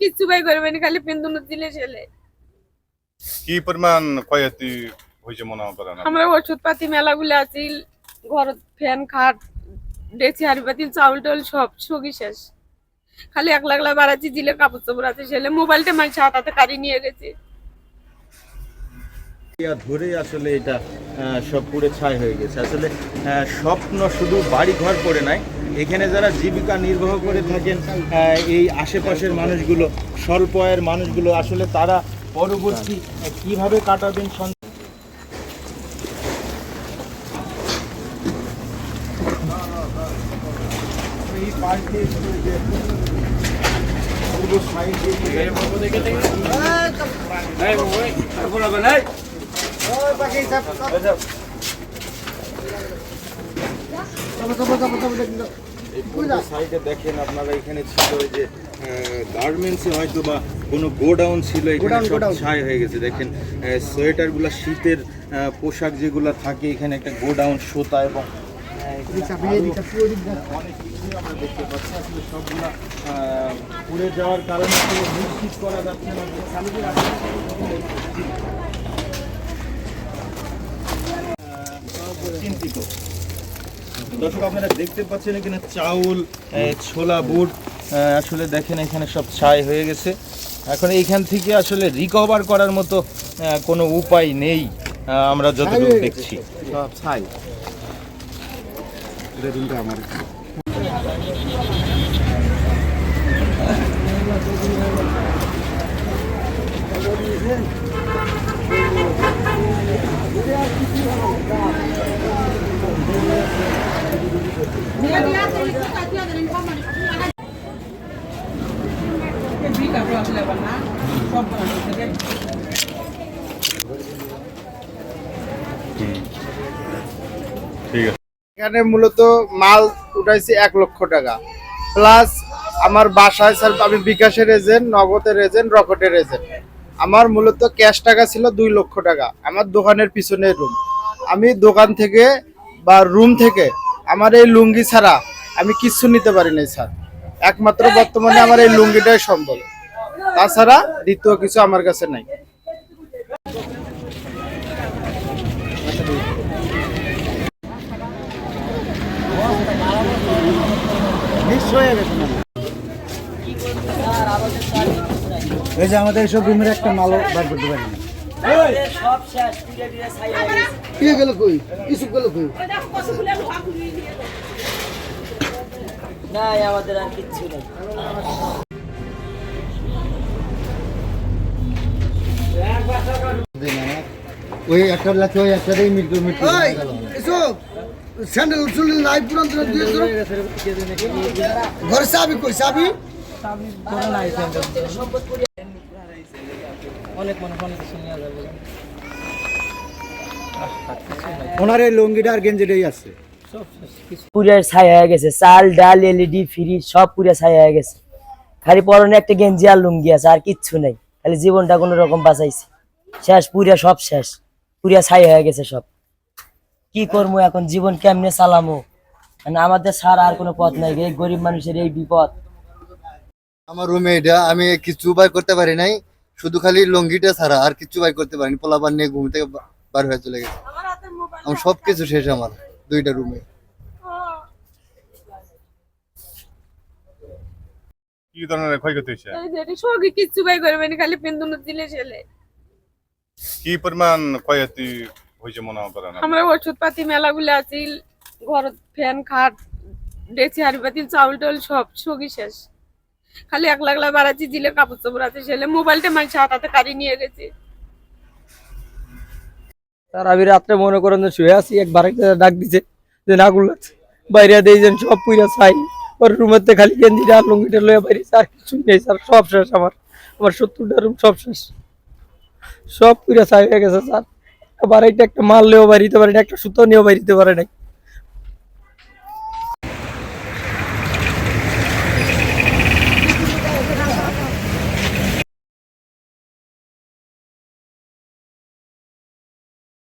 কিচ্ছু ভাই করবে না খালি পেন্দুন দিলে ছেলে কি পরিমাণ ক্ষয়ক্ষতি হয়েছে মনে করেন না আমরা ওষুধ পাতি মেলাগুলো আছি ঘর ফ্যান খাট ডেচি হাড়ি পাতিল চাউল টাউল সব সবই শেষ। খালি এক লাখ লাখ বাড়াচ্ছি দিলে কাপড় চোপড় আছে ছেলে মোবাইলটা মাইছে হাতাতে কারি নিয়ে গেছে। ধরেই আসলে এটা সব পুড়ে ছাই হয়ে গেছে। আসলে স্বপ্ন শুধু বাড়ি ঘর পড়ে নাই, এখানে যারা জীবিকা নির্বাহ করে থাকেন এই আশেপাশের মানুষগুলো স্বল্প আয়ের মানুষগুলো, আসলে তারা পরবর্তী কীভাবে কাটাবেন এই। দেখেন, আপনারা এখানে ছিল ওই যে গার্মেন্টসে হয়তো বা কোনো গোডাউন ছিল হয়ে গেছে। দেখেন শীতের পোশাক যেগুলো থাকে, এখানে একটা গোডাউন সুতা এবং সবগুলা যাওয়ার কারণে চিন্তিত দর্শক আপনারা দেখতে পাচ্ছেন এখানে চাউল ছোলা বুট আসলে দেখেন এখানে সব ছাই হয়ে গেছে। এখন এইখান থেকে আসলে রিকভার করার মতো কোনো উপায় নেই আমরা যতটুকু দেখছি। সব ছাই। আমার এখানে মূলত মাল উঠাইছি এক লক্ষ টাকা। প্লাস আমার বাসায় স্যার আমি বিকাশের এজেন্ট নগদের এজেন্ট রকেটের এজেন্ট আমার মূলত ক্যাশ টাকা ছিল দুই লক্ষ টাকা। আমার দোকানের পিছনে রুম আমি দোকান থেকে বা রুম থেকে আমার এই লুঙ্গি ছাড়া আমি কিচ্ছু নিতে পারি নাই স্যার। একমাত্র বর্তমানে আমার এই লুঙ্গিটাই সম্বল। তাছাড়া দ্বিতীয় কিছু আমার কাছে নাই। এই যে আমাদের সব রুমের একটা মালও বার করতে পারি না। গেল কই? কিছু গেল কই? নাই আমাদের আর কিচ্ছু নেই। ওই একটা লাখে ওই একটাতেই মৃত্যু মৃত্যু। স্যান্ডেল চুল নাই পুরান ঘরে চাবি কই চাবি? ওনার এই লুঙ্গিটা আর গেঞ্জিটাই আছে। পুরে ছাই হয়ে গেছে। চাল ডাল এলইডি ফ্রিজ সব পুরে ছাই হয়ে গেছে। খালি পরনে একটা গেঞ্জি আর লুঙ্গি আছে আর কিচ্ছু নেই। খালি জীবনটা কোনো রকম বাঁচাইছে। শেষ পুরিয়া সব শেষ। পুরিয়া ছাই হয়ে গেছে সব। কি করব এখন? জীবন কেমনে চালামো? মানে আমাদের ছাড়া আর কোনো পথ নাই এই গরিব মানুষের এই বিপদ। আমার রুমে এটা আমি কিছু বাই করতে পারি নাই। শুধু খালি লুঙ্গিটা ছাড়া আর কিছু বাই করতে পারিনি। পোলাপান নিয়ে ঘুম থেকে বার হয়ে চলে গেছে। আমার হাতের মোবাইল আমার সব কিছু শেষ আমার। দুইটা রুমে কি ধরনের ক্ষয়ক্ষতি হয়েছে? এই কিচ্ছু করবে না খালি পেন্দুন দিলে ছেলে কি পরিমাণ ক্ষয়ক্ষতি হয়েছে মনে করেন? আমরা ওষুধ পাতি মেলাগুলো আছি ঘর ফ্যান খাট ডেচি হাড়ি পাতিল চাউল টাউল সব সগি শেষ। খালি এক লাখ লাখ বাড়াচ্ছি দিলে কাপড় চোপড় আছে ছেলে মোবাইলটা মাইছে হাতাতে কারি নিয়ে গেছে। তার আমি রাত্রে মনে করেন যে শুয়ে আসি একবার একটা ডাক দিছে যে নাগুল লাগছে বাইরে দিয়েছেন সব পুইরা চাই। ওর থেকে খালি আর লুঙ্গিটা লয়ে বাইরে আর কিছুই নেই স্যার, সব শেষ আমার। আমার সত্তরটা রুম সব শেষ। সব পুইরা চাই হয়ে গেছে স্যার। বাড়িতে একটা মাল নিয়েও বাড়িতে পারে না একটা সুতো নিয়েও বাড়িতে পারে নাই।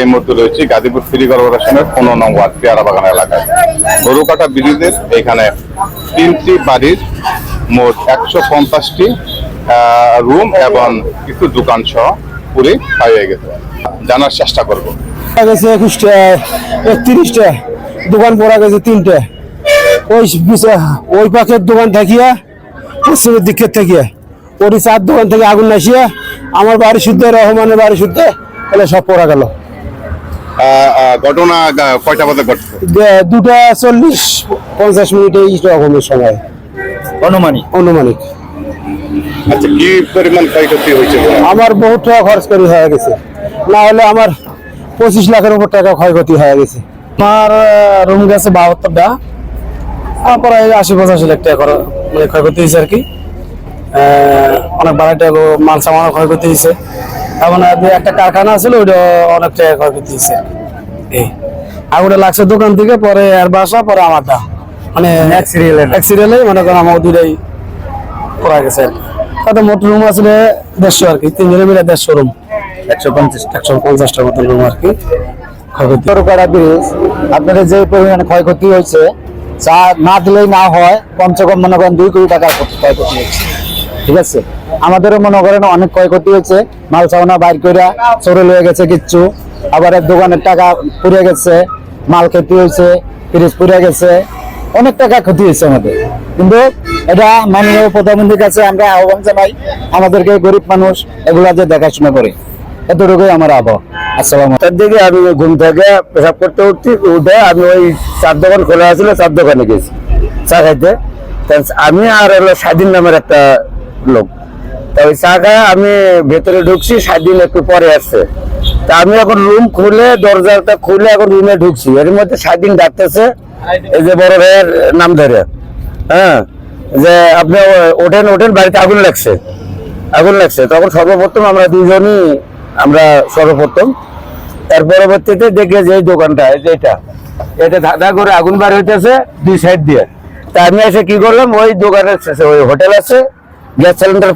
এই মুহূর্তে রয়েছে গাজীপুর সিটি কর্পোরেশনের পনেরো নং ওয়ার্ড পেয়ারা বাগান এলাকায়। গরুকাটা ব্রিজের এখানে তিনটি বাড়ির মোট একশো পঞ্চাশটি রুম এবং কিছু দোকান সহ পুরে হয়ে গেছে। জানার চেষ্টা করব। গেছে একত্রিশটা, দোকান পড়া গেছে তিনটে। ওই ওই পাখের দোকান থাকিয়া, পশ্চিমের দিকের থেকে ওই চার দোকান থেকে আগুন নাসিয়া, আমার বাড়ি শুদ্ধ, রহমানের বাড়ি শুদ্ধ, তাহলে সব পড়া গেল। ঘটনা কয়টা বাজে ঘটছে? দুটা চল্লিশ পঞ্চাশ মিনিটে এই রকমের সময়। অনুমানিক অনুমানিক আচ্ছা কি পরিমাণ ক্ষয়ক্ষতি হয়েছে? আমার বহুত টাকা খরচ করে হয়ে গেছে। না হলে আমার পঁচিশ লাখের উপর টাকা ক্ষয়ক্ষতি হয়ে গেছে। আমার রুম গেছে বাহাত্তরটা। তারপরে আশি পঁচাশি লাখ টাকা মানে ক্ষয়ক্ষতি হয়েছে আর কি। অনেক বাড়াই টাকা মাল সামানও ক্ষয়ক্ষতি হয়েছে। এমন দু একটা কারখানা ছিল ওইটা অনেক টাকা ক্ষয়ক্ষতি হয়েছে। এই আগুনটা লাগছে দোকান থেকে পরে আর বাসা পরে আমারটা। মানে এক সিরিয়ালে এক সিরিয়ালে মনে করেন আমার দুটাই করা গেছে আর কি। কত মোট রুম আসলে দেড়শো আর কি তিনজনে মিলে দেড়শো রুম একশো পঞ্চাশ একশো পঞ্চাশটার মতো রুম আর কি। ক্ষয়ক্ষতি। ব্রিজ আপনাদের যে পরিমাণে ক্ষয়ক্ষতি হয়েছে চা না দিলেই না হয় কমসে কম মনে করেন দুই কোটি টাকার ক্ষয়ক্ষতি হয়েছে। ঠিক আছে? আমাদেরও মনে করেন অনেক ক্ষয়ক্ষতি হয়েছে। মাল চাওনা বাইর করে চোরে লয়ে গেছে কিচ্ছু। আবার দোকানের টাকা পুড়ে গেছে, মাল ক্ষতি হয়েছে, ফ্রিজ পুড়ে গেছে। অনেক টাকা ক্ষতি হয়েছে আমাদের। কিন্তু এটা মাননীয় প্রধানমন্ত্রীর কাছে আমরা আহ্বান জানাই, আমাদেরকে গরিব মানুষ এগুলা যে দেখাশোনা করে। এতটুকুই আমার আবহাওয়া। দিকে আমি ঘুম থেকে পেশাব করতে উঠছি, উঠে আমি ওই চার দোকান খোলা আছিল চার দোকানে গেছি। চা খাইতে। আমি আর হলো স্বাধীন নামের একটা লোক। তা ওই চা খায় আমি ভেতরে ঢুকছি স্বাধীন একটু পরে আসছে। তা আমি এখন রুম খুলে, দরজাটা খুলে এখন রুমে ঢুকছি। এর মধ্যে স্বাধীন ডাকতেছে এই যে বড় ভাইয়ের নাম ধরে। হ্যাঁ যে আপনি ওঠেন ওঠেন, বাড়িতে আগুন লাগছে। আগুন লাগছে। তখন সর্বপ্রথম আমরা দুজনই আমরা সর্বপ্রথম। এর পরবর্তীতে দেখে যে দোকানটা এটা। এটা ধাঁধা করে আগুন বার হইতেছে দুই সাইড দিয়ে। তা আমি এসে কি করলাম, ওই দোকানের ওই হোটেল আছে। গ্যাস সিলিন্ডার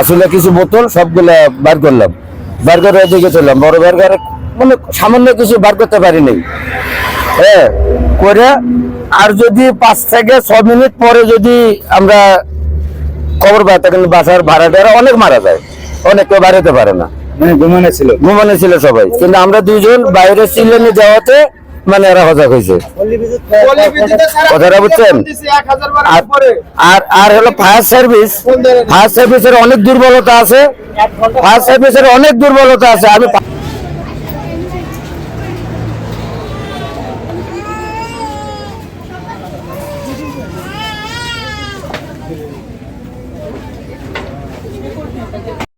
আসলে কিছু বোতল সবগুলা বার করলাম। বার করে ওইদিকে চললাম। বড় বার করে মানে সামান্য কিছু বার করতে পারিনি। হ্যাঁ করে আর যদি পাঁচ থেকে ছ মিনিট পরে যদি আমরা খবর পাই তখন বাসার ভাড়াটারা অনেক মারা যায়। অনেক কেউ বাড়াতে পারে না। মানে ঘুমানো ছিল। ঘুমানো ছিল সবাই। কিন্তু আমরা দুইজন বাইরে সিলেনে যাওয়াতে মানে এরা হজা হয়েছে কথাটা বুঝছেন? আর আর হলো ফায়ার সার্ভিস ফায়ার সার্ভিসের অনেক দুর্বলতা আছে। ফায়ার সার্ভিসের অনেক দুর্বলতা আছে। আমি